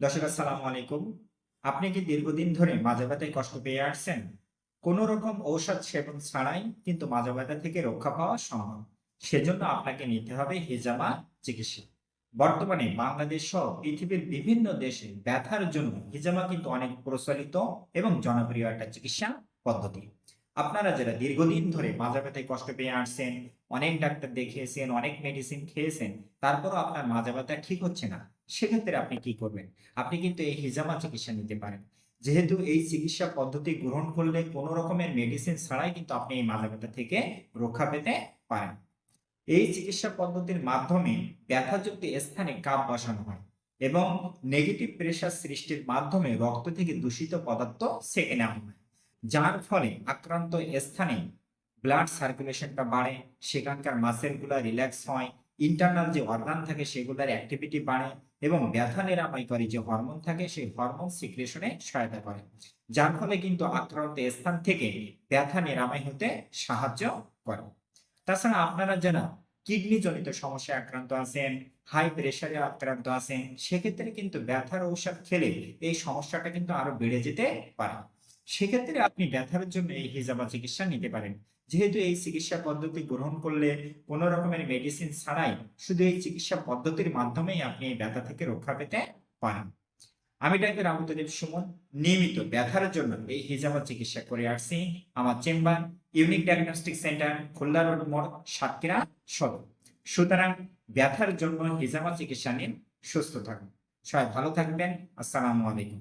দর্শক, আসসালামু আলাইকুম। আপনি কি দীর্ঘদিন ধরে মাজা ব্যথায় কষ্ট পেয়ে আসছেন? কোনো রকম ঔষধ সেবন ছাড়াই কিন্তু মাজা ব্যথা থেকে রক্ষা পাওয়া সম্ভব। সেজন্য আপনাকে নিতে হবে হিজামা চিকিৎসা। বর্তমানে বাংলাদেশ সহ পৃথিবীর বিভিন্ন দেশে ব্যথার জন্য হিজামা কিন্তু অনেক প্রচলিত এবং জনপ্রিয় একটা চিকিৎসা পদ্ধতি। আপনারা যারা দীর্ঘদিন ধরে মাজা ব্যথায় কষ্ট পেয়ে আসছেন, অনেক ডাক্তার দেখিয়েছেন, অনেক মেডিসিন খেয়েছেন, তারপরও আপনার মাজা ব্যথা ঠিক হচ্ছে না, সেক্ষেত্রে আপনি কি করবেন? আপনি কিন্তু এই হিজামা চিকিৎসা নিতে পারেন। যেহেতু এই চিকিৎসা পদ্ধতি গ্রহণ করলে কোনো রকমের মেডিসিন ছাড়াই কিন্তু আপনি এই মাজা ব্যথা থেকে রক্ষা পেতে পারেন। এই চিকিৎসা পদ্ধতির মাধ্যমে ব্যথাযুক্ত স্থানে কাপ বসানো হয় এবং নেগেটিভ প্রেশার সৃষ্টির মাধ্যমে রক্ত থেকে দূষিত পদার্থ সেকে নেওয়া হয়। যার ফলে আক্রান্ত স্থানে ব্লাড সার্কুলেশনটা বাড়ে, সেখানকার মাসেলগুলো রিল্যাক্স হয় ইন্টারনাল যে অর্গান থাকে সেগুলোর অ্যাক্টিভিটি বাড়ে এবং ব্যথা নিরাময়কারী যে হরমোন থাকে সেই হরমোন সিক্রেশনে সহায়তা করে। যার ফলে কিন্তু আক্রান্ত স্থান থেকে ব্যথা নিরাময় হতে সাহায্য করে। তাছাড়া আপনারা যারা কিডনি জনিত সমস্যায় আক্রান্ত আছেন হাই প্রেশারে আক্রান্ত আছেন, সেক্ষেত্রে কিন্তু ব্যথার ঔষধ খেলে এই সমস্যাটা কিন্তু আরও বেড়ে যেতে পারে। সেক্ষেত্রে আপনি ব্যথার জন্য এই হিজামা চিকিৎসা নিতে পারেন। যেহেতু এই চিকিৎসা পদ্ধতি গ্রহণ করলে কোনো রকমের মেডিসিন ছাড়াই শুধু এই চিকিৎসা পদ্ধতির মাধ্যমেই আপনি এই ব্যথা থেকে রক্ষা পেতে পারেন। আমি ডাক্তার আবুতদেব সুমন, নিয়মিত ব্যথার জন্য এই হিজামা চিকিৎসা করে আসছি। আমার chamber unique diagnostic centre Khulna road মোড়, সাতক্ষীরা সদর। সুতরাং ব্যথার জন্য হিজামা চিকিৎসা নিন সুস্থ থাকুন। সবাই ভালো থাকবেন। আসসালামু আলাইকুম।